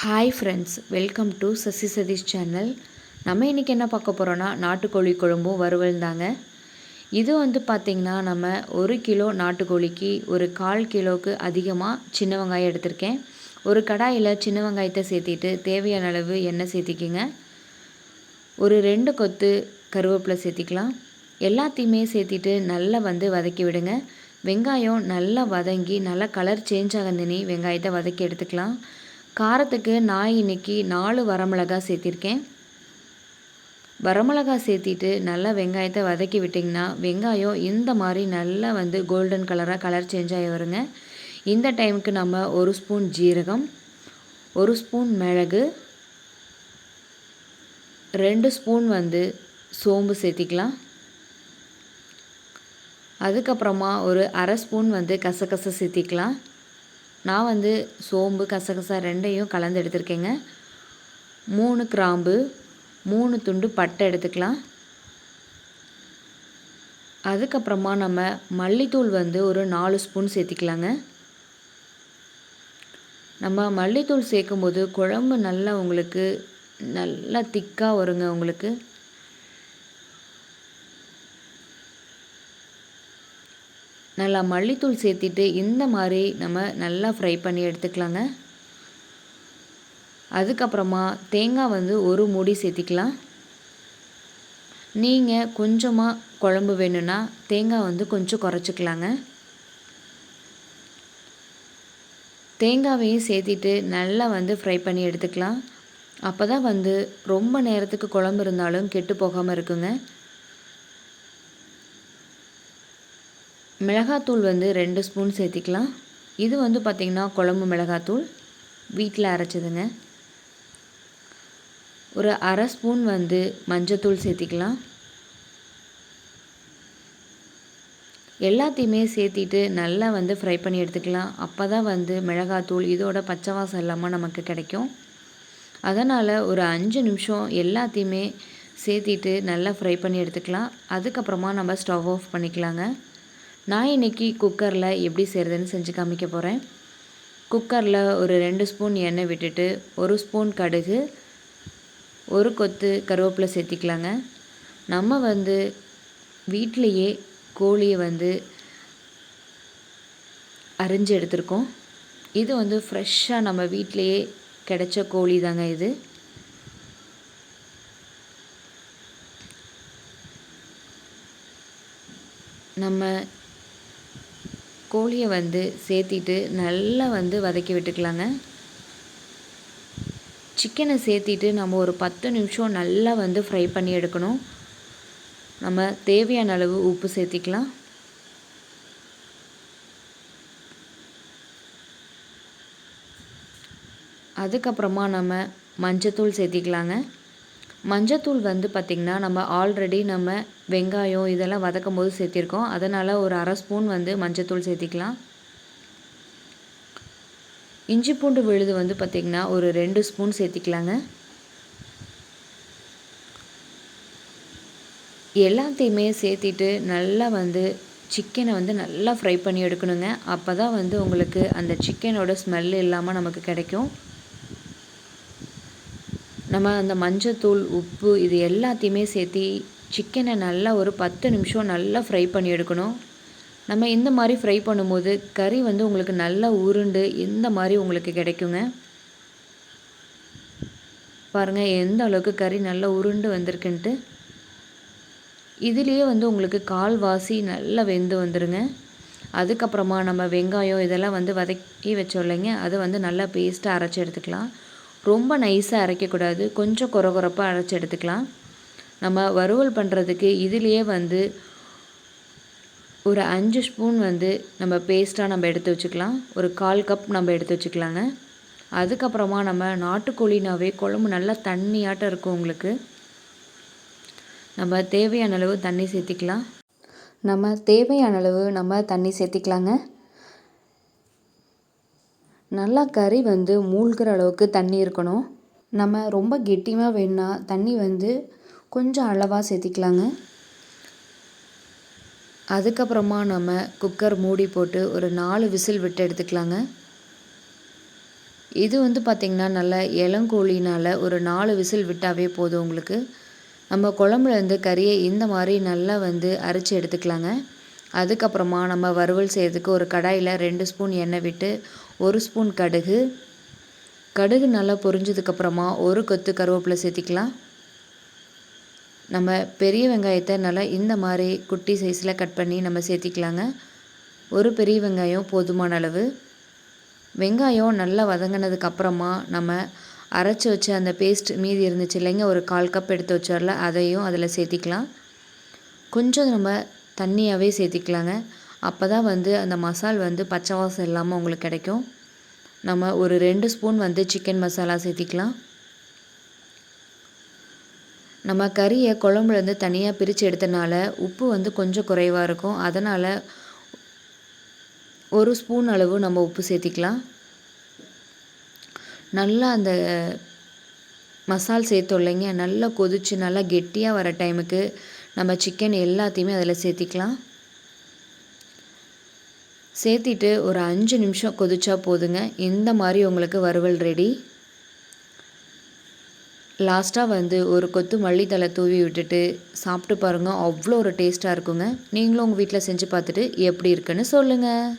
Hi friends welcome to Sasi Satish channel நம்ம இன்றைக்கி என்ன பார்க்க போகிறோன்னா நாட்டுக்கோழி குழம்பும் வறுவல் தாங்க. இது வந்து பார்த்திங்கன்னா நம்ம ஒரு கிலோ நாட்டுக்கோழிக்கு ஒரு கால் கிலோவுக்கு அதிகமாக சின்ன வெங்காயம் எடுத்திருக்கேன். ஒரு கடாயில் சின்ன வெங்காயத்தை சேர்த்திட்டு தேவையான அளவு எண்ணெய் சேர்த்திக்கிங்க. ஒரு ரெண்டு கொத்து கருவேப்பிலை சேர்த்திக்கலாம். எல்லாத்தையுமே சேர்த்திட்டு நல்லா வந்து வதக்கி விடுங்க. வெங்காயம் நல்லா வதங்கி நல்லா கலர் சேஞ்ச் ஆகந்தினி வெங்காயத்தை வதக்கி எடுத்துக்கலாம். காரத்துக்கு நான் இன்றைக்கி நாலு வரமிளகா சேர்த்திருக்கேன். வரமிளகா சேர்த்திட்டு நல்லா வெங்காயத்தை வதக்கி விட்டிங்கன்னா வெங்காயம் இந்த மாதிரி நல்லா வந்து கோல்டன் கலராக கலர் சேஞ்ச் ஆகி வருங்க. இந்த டைமுக்கு நம்ம ஒரு ஸ்பூன் ஜீரகம் ஒரு ஸ்பூன் மிளகு ரெண்டு ஸ்பூன் வந்து சோம்பு சேர்த்திக்கலாம். அதுக்கப்புறமா ஒரு அரை ஸ்பூன் வந்து கசகசை சேர்த்திக்கலாம். நான் வந்து சோம்பு கசகசா ரெண்டையும் கலந்து எடுத்திருக்கேங்க. மூணு கிராம்பு மூணு துண்டு பட்டை எடுத்துக்கலாம். அதுக்கப்புறமா நம்ம மல்லித்தூள் வந்து ஒரு நாலு ஸ்பூன் சேர்த்திக்கலாங்க. நம்ம மல்லித்தூள் சேர்க்கும்போது குழம்பு நல்லா உங்களுக்கு நல்லா திக்காக வருங்க உங்களுக்கு. நல்லா மல்லித்தூள் சேர்த்திட்டு இந்த மாதிரி நம்ம நல்லா ஃப்ரை பண்ணி எடுத்துக்கலாங்க. அதுக்கப்புறமா தேங்காய் வந்து ஒரு மூடி சேர்த்திக்கலாம். நீங்கள் கொஞ்சமாக குழம்பு வேணும்னா தேங்காய் வந்து கொஞ்சம் குறைச்சிக்கலாங்க. தேங்காவையும் சேர்த்திட்டு நல்லா வந்து ஃப்ரை பண்ணி எடுத்துக்கலாம். அப்போ தான் வந்து ரொம்ப நேரத்துக்கு குழம்பு இருந்தாலும் கெட்டு போகாமல் இருக்குங்க. மிளகாத்தூள் வந்து ரெண்டு ஸ்பூன் சேர்த்திக்கலாம். இது வந்து பார்த்திங்கன்னா குழம்பு மிளகாத்தூள். வீட்டில் அரைச்சதுங்க. ஒரு அரை ஸ்பூன் வந்து மஞ்சத்தூள் சேர்த்திக்கலாம். எல்லாத்தையுமே சேர்த்திட்டு நல்லா வந்து ஃப்ரை பண்ணி எடுத்துக்கலாம். அப்போ தான் வந்து மிளகாத்தூள் இதோட பச்சை வாசம் இல்லாமல் நமக்கு கிடைக்கும். அதனால் ஒரு அஞ்சு நிமிஷம் எல்லாத்தையுமே சேர்த்திட்டு நல்லா ஃப்ரை பண்ணி எடுத்துக்கலாம். அதுக்கப்புறமா நம்ம ஸ்டவ் ஆஃப் பண்ணிக்கலாங்க. நான் இன்றைக்கி குக்கரில் எப்படி செய்கிறதுன்னு செஞ்சு காமிக்க போகிறேன் குக்கரில் ஒரு ரெண்டு ஸ்பூன் எண்ணெய் விட்டுட்டு ஒரு ஸ்பூன் கடுகு ஒரு கொத்து கருவேப்பிலை சேர்த்திக்கலாங்க. நம்ம வந்து வீட்டிலையே கோழியை வந்து அரிஞ்சு எடுத்திருக்கோம். இது வந்து ஃப்ரெஷ்ஷாக நம்ம வீட்டிலையே கிடைச்ச கோழி தாங்க இது. நம்ம கோழியை வந்து சேர்த்திட்டு நல்லா வந்து வதக்கி விட்டுக்கலாங்க. சிக்கனை சேர்த்திட்டு நம்ம ஒரு பத்து நிமிஷம் நல்லா வந்து ஃப்ரை பண்ணி எடுக்கணும். நம்ம தேவையான அளவு உப்பு சேர்த்திக்கலாம். அதுக்கப்புறமா நம்ம மஞ்சத்தூள் சேர்த்திக்கலாங்க. மஞ்சத்தூள் வந்து பார்த்திங்கன்னா நம்ம ஆல்ரெடி நம்ம வெங்காயம் இதெல்லாம் வதக்கும் போது சேர்த்திருக்கோம். அதனால் ஒரு அரை ஸ்பூன் வந்து மஞ்சத்தூள் சேர்த்திக்கலாம். இஞ்சி பூண்டு விழுது வந்து பார்த்திங்கன்னா ஒரு ரெண்டு ஸ்பூன் சேர்த்திக்கலாங்க. எல்லாத்தையுமே சேர்த்திட்டு நல்லா வந்து சிக்கனை வந்து நல்லா ஃப்ரை பண்ணி எடுக்கணுங்க. அப்போ தான் வந்து உங்களுக்கு அந்த சிக்கனோட ஸ்மெல் இல்லாமல் நமக்கு கிடைக்கும். நம்ம அந்த மஞ்சத்தூள் உப்பு இது எல்லாத்தையுமே சேர்த்து சிக்கனை நல்லா ஒரு பத்து நிமிஷம் நல்லா ஃப்ரை பண்ணி எடுக்கணும். நம்ம இந்த மாதிரி ஃப்ரை பண்ணும்போது கறி வந்து உங்களுக்கு நல்லா உருண்டு இந்த மாதிரி உங்களுக்கு கிடைக்குங்க. பாருங்கள் எந்த அளவுக்கு கறி நல்லா உருண்டு வந்திருக்குன்ட்டு. இதுலேயே வந்து உங்களுக்கு கால்வாசி நல்லா வெந்து வந்துடுங்க அதுக்கப்புறமா நம்ம வெங்காயம் இதெல்லாம் வந்து வதக்கி வச்சோம் இல்லைங்க அதை வந்து நல்லா பேஸ்ட்டாக அரைச்சி எடுத்துக்கலாம். ரொம்ப நைஸாக அரைக்கக்கூடாது. கொஞ்சம் குறை குறைப்பாக அரைச்சி எடுத்துக்கலாம். நம்ம வறுவல் பண்ணுறதுக்கு இதுலேயே வந்து ஒரு அஞ்சு ஸ்பூன் வந்து நம்ம பேஸ்ட்டாக நம்ம எடுத்து வச்சுக்கலாம். ஒரு கால் கப் நம்ம எடுத்து வச்சுக்கலாங்க. அதுக்கப்புறமா நம்ம நாட்டுக்கோழினாவே குழம்பு நல்லா தண்ணியாட்டம் இருக்கும் உங்களுக்கு. நம்ம தேவையான அளவு தண்ணி சேர்த்திக்கலாம். நம்ம தேவையான அளவு நம்ம தண்ணி சேர்த்திக்கலாங்க. நல்லா கறி வந்து மூழ்கிற அளவுக்கு தண்ணி இருக்கணும். நம்ம ரொம்ப கெட்டியமாக வேணுன்னா தண்ணி வந்து கொஞ்சம் அளவாக சேர்த்திக்கலாங்க. அதுக்கப்புறமா நம்ம குக்கர் மூடி போட்டு ஒரு நாலு விசில் விட்டு எடுத்துக்கலாங்க. இது வந்து பார்த்திங்கன்னா நல்லா இளங்கோழினால் ஒரு நாலு விசில் விட்டாவே போதும் உங்களுக்கு. நம்ம குழம்புலேருந்து கறியை இந்த மாதிரி நல்லா வந்து அரைச்சி எடுத்துக்கலாங்க. அதுக்கப்புறமா நம்ம வறுவல் செய்கிறதுக்கு ஒரு கடாயில் ரெண்டு ஸ்பூன் எண்ணெய் விட்டு ஒரு ஸ்பூன் கடுகு. கடுகு நல்லா பொரிஞ்சதுக்கப்புறமா ஒரு கொத்து கருவேப்பிலை சேர்த்திக்கலாம். நம்ம பெரிய வெங்காயத்தை நல்லா இந்த மாதிரி குட்டி சைஸில் கட் பண்ணி நம்ம சேர்த்திக்கலாங்க. ஒரு பெரிய வெங்காயம் போதுமான அளவு. வெங்காயம் நல்லா வதங்கினதுக்கப்புறமா நம்ம அரைச்சி வச்ச அந்த பேஸ்ட் மீதி இருந்துச்சு இல்லைங்க ஒரு கால் கப் எடுத்து வச்சோம்ல அதையும் அதில் சேர்த்திக்கலாம். கொஞ்சம் நம்ம தண்ணியாகவே சேர்த்திக்கலாங்க. அப்போ தான் வந்து அந்த மசால் வந்து பச்சை வாசம் இல்லாமல் உங்களுக்கு கிடைக்கும். நம்ம ஒரு ரெண்டு ஸ்பூன் வந்து சிக்கன் மசாலா சேர்த்திக்கலாம். நம்ம கறியை குழம்புலேருந்து தனியாக பிரித்து எடுத்தனால உப்பு வந்து கொஞ்சம் குறைவாக இருக்கும். அதனால் ஒரு ஸ்பூன் அளவு நம்ம உப்பு சேர்த்திக்கலாம். நல்லா அந்த மசால் சேர்த்தோம் இல்லைங்க. நல்லா கொதித்து நல்லா கெட்டியாக வர டைமுக்கு நம்ம சிக்கன் எல்லாத்தையுமே அதில் சேர்த்திக்கலாம். சேர்த்திட்டு ஒரு அஞ்சு நிமிஷம் கொதிச்சா போதுங்க. இந்த மாதிரி உங்களுக்கு வறுவல் ரெடி லாஸ்ட்டாக வந்து ஒரு கொத்து மல்லித்தலை தூவி விட்டுட்டு சாப்பிட்டு பாருங்கள் அவ்வளோ ஒரு டேஸ்ட்டாக இருக்குங்க. நீங்களும் உங்கள் வீட்டில் செஞ்சு பார்த்துட்டு எப்படி இருக்குன்னு சொல்லுங்கள்